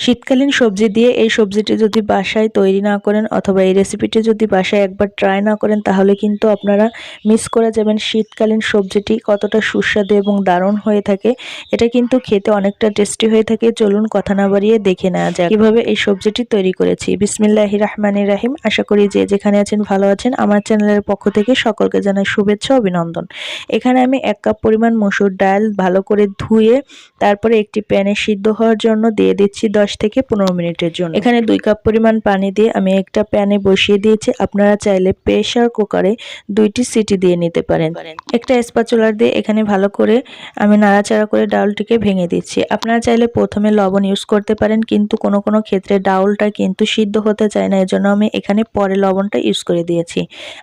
শীতকালীন সবজি দিয়ে এই সবজিটি যদি বাসায় তৈরি না করেন অথবা এই রেসিপিটি যদি বাসায় একবার ট্রাই না করেন, তাহলে কিন্তু আপনারা মিস করে যাবেন শীতকালীন সবজিটি কতটা সুস্বাদু এবং দারুণ হয়ে থাকে। এটা কিন্তু খেতে অনেকটা টেস্টি হয়ে থাকে। চলুন কথা না বাড়িয়ে দেখে নেওয়া যায় কীভাবে এই সবজিটি তৈরি করেছি। বিসমিল্লাহি রহমানির রাহিম। আশা করি যে যেখানে আছেন ভালো আছেন। আমার চ্যানেলের পক্ষ থেকে সকলকে জানাই শুভেচ্ছা, অভিনন্দন। এখানে আমি এক কাপ পরিমাণ মসুর ডাল ভালো করে ধুয়ে, তারপরে একটি প্যানে সিদ্ধ হওয়ার জন্য দিয়ে দিচ্ছি দশ থেকে পনেরো মিনিটের জন্য। এখানে দুই কাপ পরিমাণ পানি দিয়ে আমি একটা প্যানে বসিয়ে দিয়েছি। আপনারা চাইলে প্রেশার কুকারে দুইটি সিটি দিয়ে নিতে পারেন। একটা স্পাচুলার দিয়ে এখানে ভালো করে আমি নাড়াচাড়া করে ডাউলটিকে ভেঙে দিচ্ছি। আপনারা চাইলে প্রথমে লবণ ইউজ করতে পারেন কিন্তু কোনো কোনো ক্ষেত্রে ডাউলটা কিন্তু সিদ্ধ হতে চায় না। এজন্য আমি এখানে পরে লবণটা ইউজ করে দিয়েছি।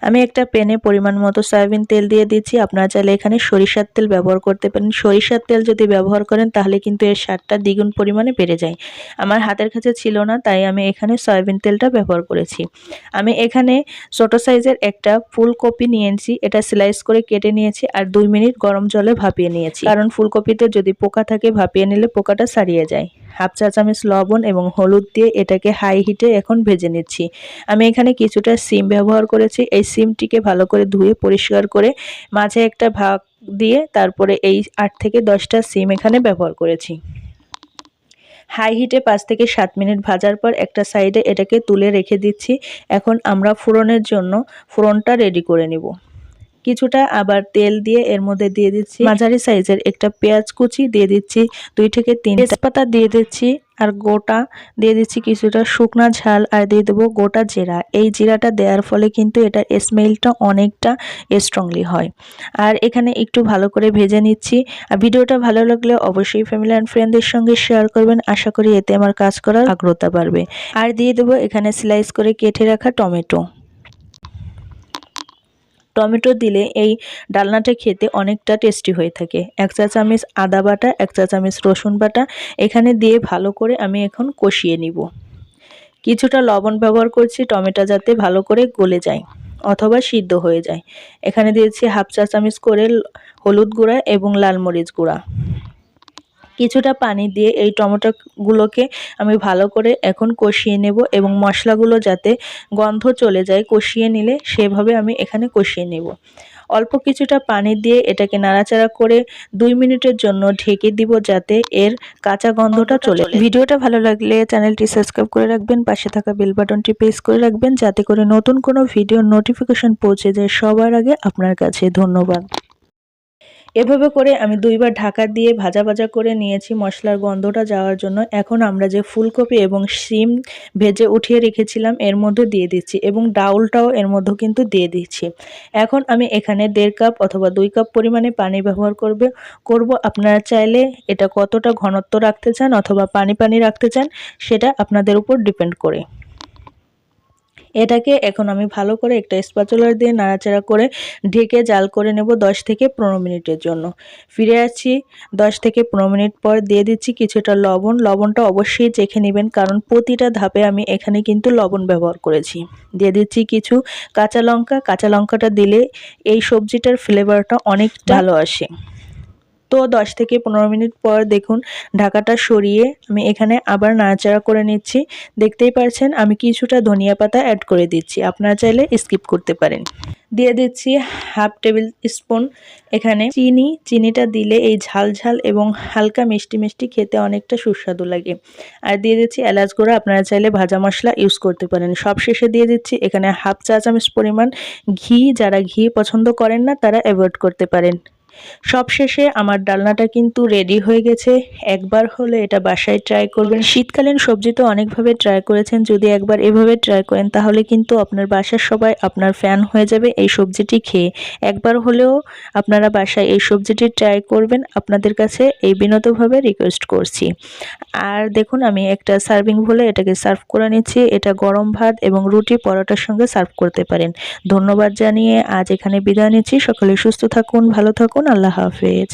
আমি একটা প্যানে পরিমাণ মতো সয়াবিন তেল দিয়ে দিচ্ছি। আপনারা চাইলে এখানে সরিষার তেল ব্যবহার করতে পারেন। সরিষার তেল যদি ব্যবহার করেন তাহলে কিন্তু এর স্বাদটা দ্বিগুণ পরিমাণে বেড়ে যায়। আমার হাতের কাছে ছিল না, তাই আমি এখানে সয়াবিন তেলটা ব্যবহার করেছি। আমি এখানে ছোট সাইজের একটা ফুলকপি নিয়েছি এটা স্লাইস করে কেটে নিয়েছি আর দুই মিনিট গরম জলে ভাপিয়ে নিয়েছি। কারণ ফুলকপিতে যদি পোকা থাকে, ভাপিয়ে নিলে পোকাটা সারিয়ে যায়। হাফ চা চামচ লবণ এবং হলুদ দিয়ে এটাকে হাই হিটে এখন ভেজে নিচ্ছি। আমি এখানে কিছুটা সিম ব্যবহার করেছি, এই সিমটিকে ভালো করে ধুয়ে পরিষ্কার করে মাঝে একটা ভাগ দিয়ে তারপরে এই আট থেকে দশটা সিম এখানে ব্যবহার করেছি। হাই হিটে পাঁচ থেকে সাত মিনিট ভাজার পর একটা সাইডে এটাকে তুলে রেখে দিচ্ছি। এখন আমরা ফোড়নের জন্য ফোড়নটা রেডি করে নিব। কিছুটা আবার তেল দিয়ে এর মধ্যে দিয়ে দিচ্ছি। মাঝারি সাইজের একটা পেঁয়াজ কুচি দিয়ে দিচ্ছি, দুই থেকে তিন তেজপাতা দিয়ে দিচ্ছি আর গোটা দিয়ে দিচ্ছি কিছুটা শুকনা ঝাল আর দিয়ে দেবো গোটা জিরা। এই জিরাটা দেওয়ার ফলে কিন্তু এটার স্মেলটা অনেকটা স্ট্রংলি হয়। আর এখানে একটু ভালো করে ভেজে নিচ্ছি। আর ভিডিওটা ভালো লাগলে অবশ্যই ফ্যামিলি অ্যান্ড ফ্রেন্ডদের সঙ্গে শেয়ার করবেন। আশা করি এতে আমার কাজ করার আগ্রহতা বাড়বে। আর দিয়ে দেবো এখানে স্লাইস করে কেটে রাখা টমেটো। টমেটো দিলে এই ডালনাটা খেতে অনেকটা টেস্টি হয়ে থাকে। এক চা চামচ আদা বাটা, এক চা চামচ রসুন বাটা, এখানে দিয়ে ভালো করে আমি এখন কষিয়ে নিব। কিছুটা লবণ ব্যবহার করছি টমেটো যাতে ভালো করে গলে যায় অথবা সিদ্ধ হয়ে যায়। এখানে দিয়েছি হাফ চা চামচ করে হলুদ গুঁড়া এবং লাল মরিচ গুঁড়া। কিছুটা পানি দিয়ে এই টমেটোগুলোকে আমি ভালো করে এখন কষিয়ে নেব এবং মশলাগুলো যাতে গন্ধ চলে যায় কষিয়ে নিলে সেভাবে আমি এখানে কষিয়ে নেব। অল্প কিছুটা পানি দিয়ে এটাকে নাড়াচাড়া করে দুই মিনিটের জন্য ঢেকে দিব যাতে এর কাঁচা গন্ধটা চলে ভিডিওটা ভালো লাগলে চ্যানেলটি সাবস্ক্রাইব করে রাখবেন পাশে থাকা বেল বাটনটি প্রেস করে রাখবেন যাতে করে নতুন কোনো ভিডিও নোটিফিকেশন পৌঁছে যায়। সবার আগে আপনার কাছে ধন্যবাদ। এভাবে করে আমি দুইবার ঢাকা দিয়ে ভাজা ভাজা করে নিয়েছি মশলার গন্ধটা যাওয়ার জন্য। এখন আমরা যে ফুলকপি এবং শিম ভেজে উঠিয়ে রেখেছিলাম, এর মধ্যে দিয়ে দিচ্ছি এবং ডাউলটাও এর মধ্যে কিন্তু দিয়ে দিচ্ছি। এখন আমি এখানে দেড় কাপ অথবা দুই কাপ পরিমাণে পানি ব্যবহার করবে, করব। আপনারা চাইলে এটা কতটা ঘনত্ব রাখতে চান অথবা পানি পানি রাখতে চান, সেটা আপনাদের উপর ডিপেন্ড করে। এটাকে এখন আমি ভালো করে একটা স্পাচুলার দিয়ে নাড়াচাড়া করে ঢেকে জাল করে নেব দশ থেকে পনেরো মিনিটের জন্য। ফিরে আসছি দশ থেকে পনেরো মিনিট পর দিয়ে দিচ্ছি কিছুটা লবণ। লবণটা অবশ্যই চেখে নেবেন কারণ প্রতিটা ধাপে আমি এখানে কিন্তু লবণ ব্যবহার করেছি। দিয়ে দিচ্ছি কিছু কাঁচা লঙ্কা। কাঁচা লঙ্কাটা দিলে এই সবজিটার ফ্লেভারটা অনেক ভালো আসে। তো দশ থেকে পনেরো মিনিট পর দেখুন ঢাকাটা সরিয়ে আমি এখানে আবার নাড়াচাড়া করে নিচ্ছি। দেখতেই পারছেন আমি কিছুটা ধনিয়া পাতা অ্যাড করে দিচ্ছি। আপনারা চাইলে স্কিপ করতে পারেন। দিয়ে দিচ্ছি হাফ টেবিল স্পুন এখানে চিনি। চিনিটা দিলে এই ঝাল ঝাল এবং হালকা মিষ্টি মিষ্টি খেতে অনেকটা সুস্বাদু লাগে। আর দিয়ে দিচ্ছি এলাচ গুঁড়া। আপনারা চাইলে ভাজা মশলা ইউজ করতে পারেন। সব শেষে দিয়ে দিচ্ছি এখানে হাফ চা চামচ পরিমাণ ঘি। যারা ঘি পছন্দ করেন না, তারা অ্যাভয়েড করতে পারেন। সবশেষে আমার ডালনাটা কিন্তু রেডি হয়ে গেছে। একবার হলে এটা বাসায় ট্রাই করবেন। শীতকালীন সবজি তো অনেকভাবে ট্রাই করেছেন। যদি একবার এভাবে ট্রাই করেন, তাহলে কিন্তু আপনার বাসার সবাই আপনার ফ্যান হয়ে যাবে এই সবজিটি খেয়ে। একবার হলেও আপনারা বাসায় এই সবজিটি ট্রাই করবেন। আপনাদের কাছে এই বিনোদভাবে রিকোয়েস্ট করছি। আর দেখুন, আমি একটা সার্ভিং বলে এটাকে সার্ভ করে নিচ্ছি। এটা গরম ভাত এবং রুটি পরোটার সঙ্গে সার্ভ করতে পারেন। ধন্যবাদ জানিয়ে আজ এখানে বিদায় নিচ্ছি। সকলে সুস্থ থাকুন, ভালো থাকুন। আল্লাহ হাফেজ